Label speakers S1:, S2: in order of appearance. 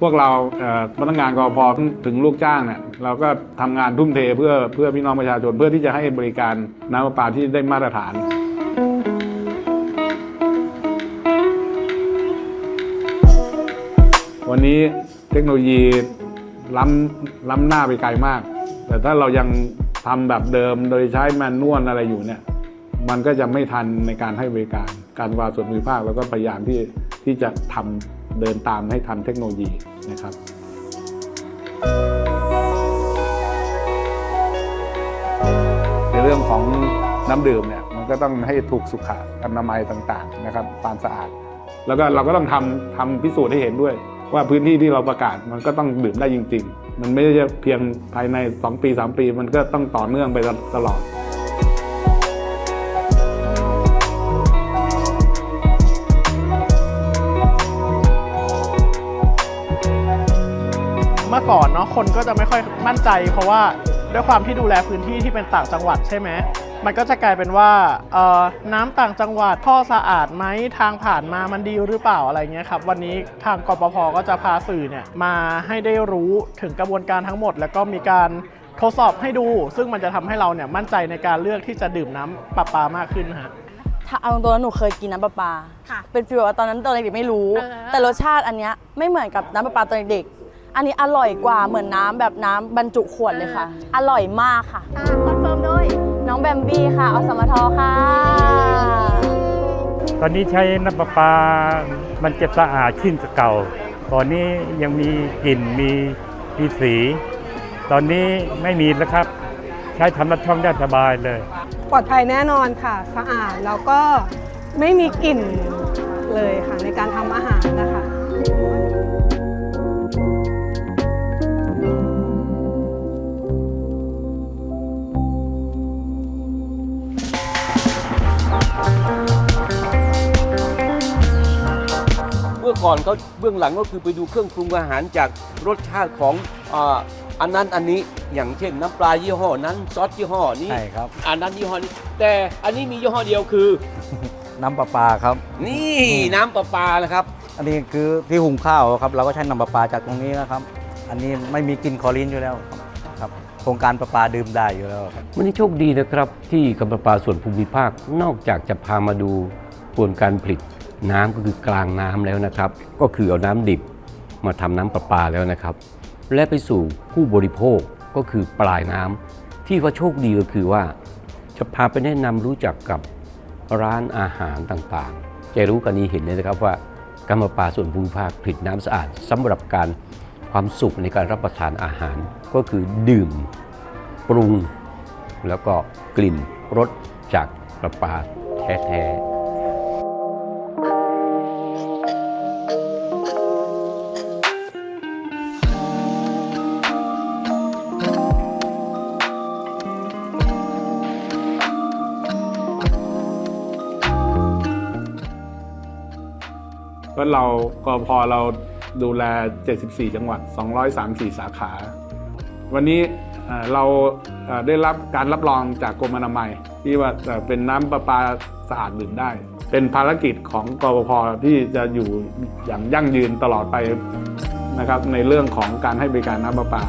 S1: พวกเราพนักงานกพถึงลูกจ้างเนี่ยเราก็ทำงานทุ่มเทเพื่อเพื่อพี่น้องประชาชนเพื่อที่จะให้บริการน้ำประปาที่ได้มาตรฐานวันนี้เทคโนโลยีล้ำล้ำหน้าไปไกลมาก แต่ถ้าเรายังทำแบบเดิมโดยใช้แมนนวลอะไรอยู่เนี่ย มันก็จะไม่ทันในการให้บริการ การวาส่วนภูมิภาคแล้วก็พยายามที่ที่จะทำ เดินตามให้ทันเทคโนโลยีนะครับในเรื่องของน้ำดื่มเนี่ยมันก็ต้องให้ถูกสุขอนามัยต่างๆนะครับความสะอาด แล้วก็เราก็ต้องทำทำพิสูจน์ให้เห็นด้วย ว่าพื้นที่ที่เราประกาศมันก็ต้องดื่มได้จริง ๆ มันไม่ได้เพียงภายใน 2 ปี 3 ปี มันก็ต้องต่อเนื่องไปตลอด
S2: เมื่อก่อนเนาะคนก็จะไม่ค่อยมั่นใจ เพราะว่าด้วยความที่ดูแลพื้นที่ที่เป็นต่างจังหวัดใช่ไหมมันก็จะกลายเป็นว่าเอ่อน้ำต่างจังหวัดท่อสะอาดไหมทางผ่านมามันดีหรือเปล่าอะไรเงี้ยครับวันนี้ทางกปพก็จะพาสื่อเนี่ยมาให้ได้รู้ถึงกระบวนการทั้งหมด แล้วก็มีการทดสอบให้ดู ซึ่งมันจะทำให้เราเนี่ยมั่นใจในการเลือกที่จะดื่มน้ำประปามากขึ้นฮะ
S3: ถ้าเอาตรงๆแล้วหนูเคยกินน้ำประปา
S4: ค่ะ
S3: เป็นฟีลแบบว่าตอนนั้นตอนเด็กๆไม่รู้
S4: เออ
S3: แต่รสชาติอันเนี้ยไม่เหมือนกับน้ำประปาตอนเด็กๆ อันนี้อร่อยกว่าเหมือนน้ำแบบน้ำบรรจุขวดเลยค่ะ อร่อยมากค่ะ
S4: อ่าคอนเฟิร์มโดย
S3: น้องแบมบี้ค่ะอสมทค่ะ
S5: ตอนนี้ใช้น้ำประปา มันจะสะอาดขึ้นกว่าเก่าก่อนนี้ยังมีกลิ่นมีมีสี ตอนนี้ไม่มีแล้วครับ ใช้ทำรัดช่องได้สบายเลย
S6: ปลอดภัยแน่นอนค่ะ สะอาดแล้วก็ไม่มีกลิ่นเลยค่ะในการทำอาหารนะคะ
S7: มื่อก่อนเขาเบื้องหลังก็คือไปดูเครื่องปรุงอาหารจากรสชาติของอาอันนั้นอันนี้อย่างเช่นน้ำปลายี่ห้อนั้นซอสยี่ห้อนี้
S8: ใช่ครับ
S7: อันนั้นยี่ห้อนี้ แต่อันนี้มียี่ห้อเดียวคือ
S8: น้ำประปาครับ
S7: นี่น้ำประปานะครับ
S8: อันนี้คือที่หุงข้าวครับ เราก็ใช้น้ำประปาจากตรงนี้นะครับ อันนี้ไม่มีกลิ่นคลอรีนอยู่แล้วครับครับโครงการประปาดื่มได้อยู่แล้วครับ
S9: วันนี้โชคดีนะครับที่การประปาส่วนภูมิภาคนอกจากจะพามาดูกระบวนการผลิต น้ำก็คือกลางน้ำแล้วนะครับ ก็คือเอาน้ำดิบมาทำน้ำประปาแล้วนะครับ และไปสู่ผู้บริโภคก็คือปลายน้ำที่ว่าโชคดีก็คือว่า จะพาไปแนะนำรู้จักกับร้านอาหารต่างๆจะรู้กันนี้เห็นเลยนะครับว่าการประปาส่วนภูมิภาคผลิตน้ำสะอาดสำหรับการความสุขในการรับประทานอาหาร ก็คือดื่ม ปรุง แล้วก็กลิ่นรสจากประปาแท้ๆ
S1: ก็เรากพเราดูแล 74 จังหวัด 234 สาขา วันนี้เราได้รับการรับรองจากกรมอนามัย ที่ว่าเอ่อเป็นน้ำประปาสะอาดดื่มได้ เป็นภารกิจของกพพที่จะอยู่อย่างยั่งยืนตลอดไปนะครับในเรื่องของการให้บริการน้ำประปา